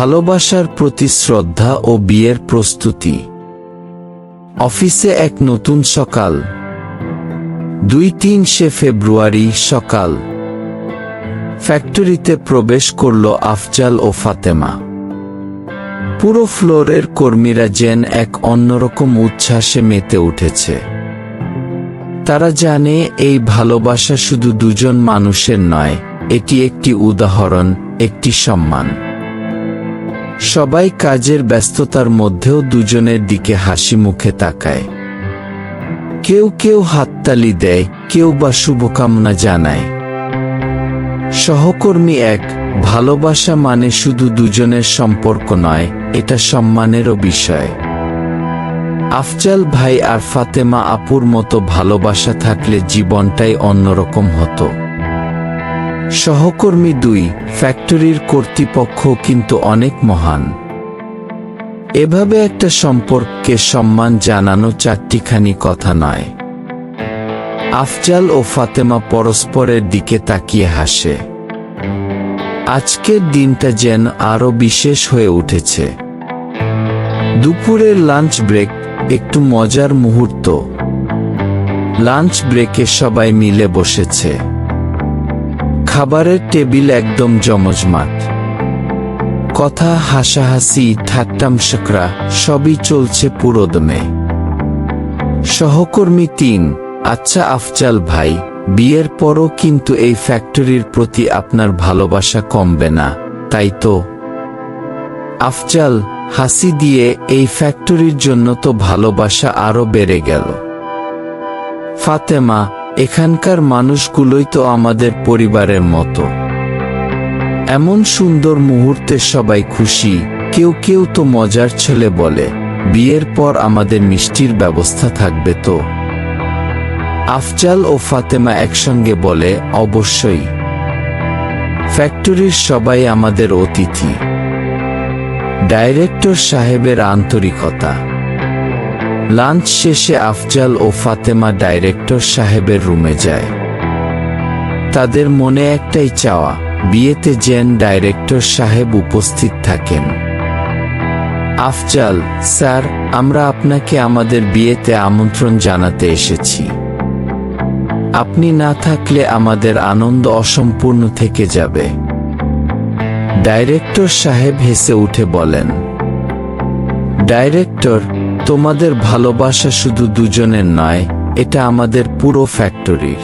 ভালোবাসার প্রতি শ্রদ্ধা ও বিয়ের প্রস্তুতি। অফিসে এক নতুন সকাল। দুই তিন সে ফেব্রুয়ারি সকাল। ফ্যাক্টরিতে প্রবেশ করল আফজাল ও ফাতেমা। পুরো ফ্লোরের কর্মীরা যেন এক অন্যরকম উচ্ছ্বাসে মেতে উঠেছে। তারা জানে এই ভালোবাসা শুধু দুজন মানুষের নয়, এটি একটি উদাহরণ, একটি সম্মান। সবাই কাজের ব্যস্ততার মধ্যেও দুজনের দিকে হাসি মুখে তাকায়। কেউ কেউ হাততালি দেয়, কেউ বা শুভকামনা জানায়। সহকর্মী এক, ভালোবাসা মানে শুধু দুজনের সম্পর্ক নয়, এটা সম্মানেরও বিষয়। আফজাল ভাই আর ফাতেমা আপুর মতো ভালোবাসা থাকলে জীবনটাই অন্যরকম হতো। সহকর্মী দুই, ফ্যাক্টরির কর্তৃপক্ষ কিন্তু অনেক মহান। এভাবে একটা সম্পর্ককে সম্মান জানানো চারটিখানি কথা নয়। আফজাল ও ফাতেমা পরস্পরের দিকে তাকিয়ে হাসে। আজকের দিনটা যেন আরও বিশেষ হয়ে উঠেছে। দুপুরের লাঞ্চ ব্রেক একটু মজার মুহূর্ত। লাঞ্চ ব্রেকে সবাই মিলে বসেছে। খাবারের টেবিল একদম জমজমাট। কথা হাসাহাসি ঠাট্টামশকরা সবই চলছে পুরোদমে। সহকর্মী তিন আচ্ছা আফজাল ভাই, বিয়ের পরও কিন্তু এই ফ্যাক্টরির প্রতি আপনার ভালোবাসা কমবে না, তাই তো? আফজাল, হাসি দিয়ে এই ফ্যাক্টরির জন্য তো ভালোবাসা আরও বেড়ে গেল। ফাতেমা এখানকার মানুষগুলোই তো আমাদের পরিবারের মতো। এমন সুন্দর মুহূর্তে সবাই খুশি, কেউ কেউ তো মজার ছেলে বলে, বিয়ের পর আমাদের মিষ্টির ব্যবস্থা থাকবে তো। আফজাল ও ফাতেমা একসঙ্গে বলে, অবশ্যই। ফ্যাক্টরির সবাই আমাদের অতিথি। ডাইরেক্টর সাহেবের আন্তরিকতা। লাঞ্চ শেষে আফজাল ও ফাতেমা ডাইরেক্টর সাহেবের রুমে যায়। তাদের মনে একটাই চাওয়া, বিয়েতে যেন ডাইরেক্টর সাহেব উপস্থিত থাকেন। আফজাল, স্যার, আমরা আপনাকে আমাদের বিয়েতে আমন্ত্রণ জানাতে এসেছি। আপনি না থাকলে আমাদের আনন্দ অসম্পূর্ণ থেকে যাবে। ডাইরেক্টর সাহেব হেসে উঠে বলেন, ডাইরেক্টর তোমাদের ভালোবাসা শুধু দুজনের নয়, এটা আমাদের পুরো ফ্যাক্টরির।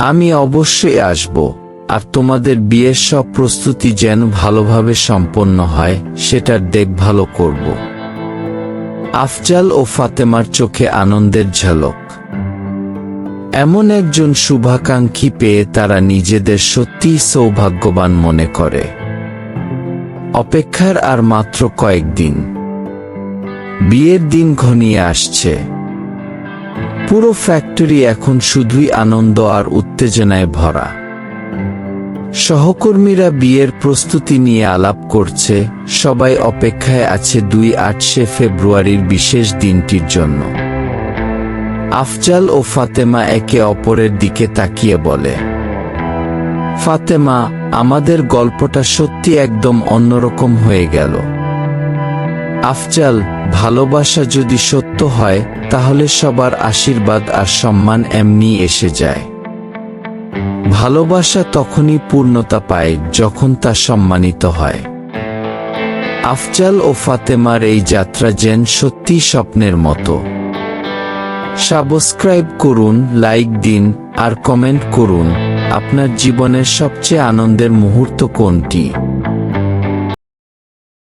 আমি অবশ্যই আসব, আর তোমাদের বিয়ের সব প্রস্তুতি যেন ভালোভাবে সম্পন্ন হয়, সেটার দেখভালও করব। আফজাল ও ফাতেমার চোখে আনন্দের ঝলক। এমন একজন শুভাকাঙ্ক্ষী পেয়ে তারা নিজেদের সত্যিই সৌভাগ্যবান মনে করে। অপেক্ষার আর মাত্র কয়েকদিন। বিয়ের দিন ঘনিয়ে আসছে। পুরো ফ্যাক্টরি এখন শুধুই আনন্দ আর উত্তেজনায় ভরা। সহকর্মীরা বিয়ের প্রস্তুতি নিয়ে আলাপ করছে, সবাই অপেক্ষায় আছে দুই আটশে ফেব্রুয়ারির বিশেষ দিনটির জন্য। আফজাল ও ফাতেমা একে অপরের দিকে তাকিয়ে বলে, ফাতেমা, আমাদের গল্পটা সত্যি একদম অন্যরকম হয়ে গেল। আফজাল, ভালোবাসা যদি সত্য হয়, তাহলে সবার আশীর্বাদ আর সম্মান এমনি এসে যায়। ভালোবাসা তখনই পূর্ণতা পায় যখন তা সম্মানিত হয়। আফজাল ও ফাতেমার এই যাত্রা যেন সত্যি স্বপ্নের মতো। সাবস্ক্রাইব করুন, লাইক দিন, আর কমেন্ট করুন, আপনার জীবনের সবচেয়ে আনন্দের মুহূর্ত কোনটি?